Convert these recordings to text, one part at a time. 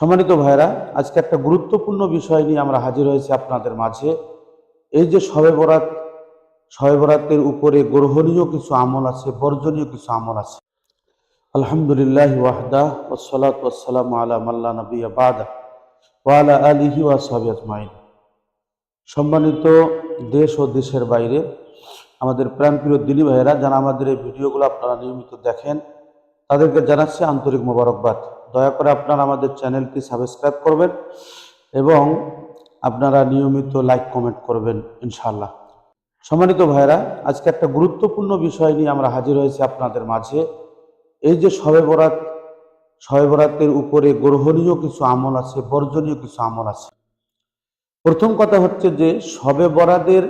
সম্মানিত ভাইরা আজকে একটা গুরুত্বপূর্ণ বিষয় নিয়ে আমরা হাজির হয়েছি আপনাদের মাঝে। এই যে শবে বরাত, শবে বরাতের উপরে গ্রহণীয় কিছু আমল আছে, বর্জনীয় কিছু আমল আছে। আলহামদুলিল্লাহ ওয়াহদা ওসলাত ওসালাম আলা মাল্লা নবী বাদা ওয়ালা আলিহি ওয়া ওয়াসাবি আজমাইন। সম্মানিত দেশ ও দেশের বাইরে, আমাদের প্রাণপ্রিয় দিনী ভাইয়েরা, যারা আমাদের এই ভিডিওগুলো আপনারা নিয়মিত দেখেন তাদেরকে জানাচ্ছি আন্তরিক মোবারকবাদ। দয়া করে আপনারা আমাদের চ্যানেলটি সাবস্ক্রাইব করবেন এবং আপনারা নিয়মিত লাইক, কমেন্ট করবেন ইনশাল্লাহ সম্মানিত ভাইরা আজকে একটা গুরুত্বপূর্ণ বিষয় নিয়ে আমরা হাজির হয়েছি আপনাদের মাঝে। এই যে শবে বরাত, শবে বরাতের উপরে গ্রহণীয় কিছু আমল আছে, বর্জনীয় কিছু আমল আছে। প্রথম কথা হচ্ছে যে শবে বরাদের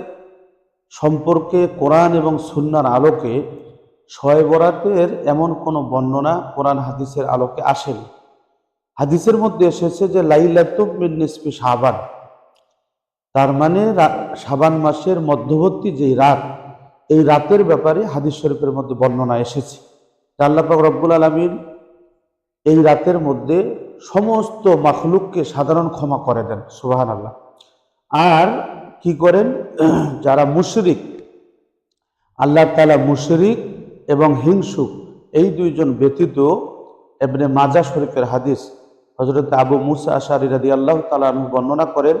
সম্পর্কে কোরআন এবং সুন্নার আলোকে শয়ে বরাতের এমন কোনো বর্ণনা কোরআন হাদিসের আলোকে আসেনি। হাদিসের মধ্যে এসেছে যে লাইলাতুম নিসফি শাবান। তার মানে শাবান মাসের মধ্যবর্তী যেই রাত, এই রাতের ব্যাপারে হাদিস শরীফের মধ্যে বর্ণনা এসেছে। যে আল্লাহ পাক রব্বুল আলমিন এই রাতের মধ্যে সমস্ত মাখলুককে সাধারণ ক্ষমা করে দেন সুবাহান আল্লাহ আর কি করেন? যারা মুশরিক, আল্লাহ তালা মুশরিক এবং হিংসুক, এই দুইজন ব্যতীত এমনি মাজা শরীফের হাদিস হজরত আবু মুসা আশারি রাদি আল্লাহ তালা বর্ণনা করেন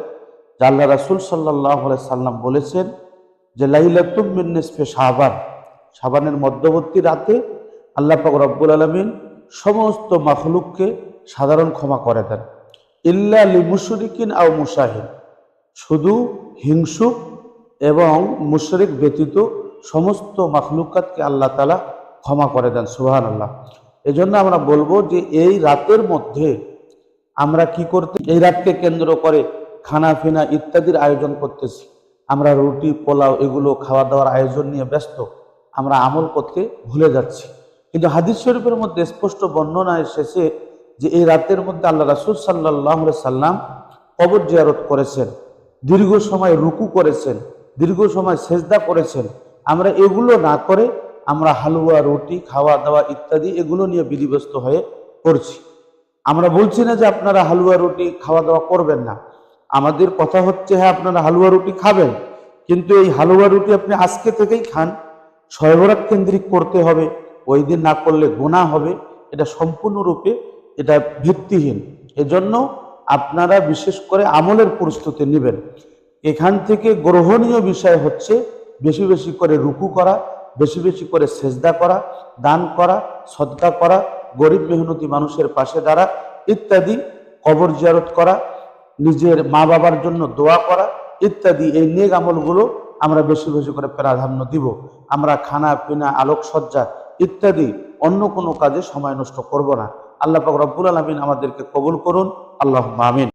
যে আল্লাহ রাসুল সাল্লাহ সাল্লাম বলেছেন যে লাইলাতুম মিন নিসফে শাহবান শাবানের মধ্যবর্তী রাতে আল্লাহ পাক রব্বুল আলমিন সমস্ত মাখলুককে সাধারণ ক্ষমা করে দেন। ইল্লা লি মুশরিকিন আও মুসাহিন শুধু হিংসুক এবং মুশরিক ব্যতীত সমস্ত মাখলুকাতকে আল্লাহ তালা ক্ষমা করে দেন সুহান আল্লাহ এজন্য আমরা বলব যে এই রাতের মধ্যে আমরা কি করতে, এই রাতকে কেন্দ্র করে খানা ফিনা ইত্যাদির আয়োজন করতেছি। আমরা রুটি, পোলাও এগুলো খাওয়া দাওয়ার আয়োজন নিয়ে ব্যস্ত। আমরা আমল করতে ভুলে যাচ্ছি। কিন্তু হাদিস শরীফের মধ্যে স্পষ্ট বর্ণনা এসেছে যে এই রাতের মধ্যে আল্লাহ রাসুল সাল্লাহ সাল্লাম কবর জিয়ারত করেছেন। দীর্ঘ সময় রুকু করেছেন, দীর্ঘ সময় সেজদা করেছেন। আমরা এগুলো না করে আমরা হালুয়া, রুটি, খাওয়া দাওয়া ইত্যাদি এগুলো নিয়ে বিধিব্যস্ত হয়ে করছি আমরা বলছি না যে আপনারা হালুয়া, রুটি, খাওয়া দাওয়া করবেন না। আমাদের কথা হচ্ছে হ্যাঁ আপনারা হালুয়া, রুটি খাবেন, কিন্তু এই হালুয়া, রুটি আপনি আজকে থেকেই খান। সয়বরাত কেন্দ্রিক করতে হবে, ওই দিন না করলে গোনা হবে। এটা সম্পূর্ণরূপে এটা ভিত্তিহীন। এজন্য আপনারা বিশেষ করে আমলের প্রস্তুতি নেবেন। এখান থেকে গ্রহণীয় বিষয় হচ্ছে বেশি বেশি করে রুকু করা, বেশি বেশি করে সেজদা করা, দান করা, সদকা করা, গরিব মেহনতি মানুষের পাশে দাঁড়া ইত্যাদি, কবর জিয়ারত করা, নিজের মা বাবার জন্য দোয়া করা ইত্যাদি এই নেক আমলগুলো আমরা বেশি বেশি করে প্রাধান্য দিব। আমরা খানা, পিনা, আলোকসজ্জা ইত্যাদি অন্য কোনো কাজে সময় নষ্ট করব না। আল্লাহ পাক রব্বুল আলমিন আমাদেরকে কবুল করুন। আল্লাহ আমিন।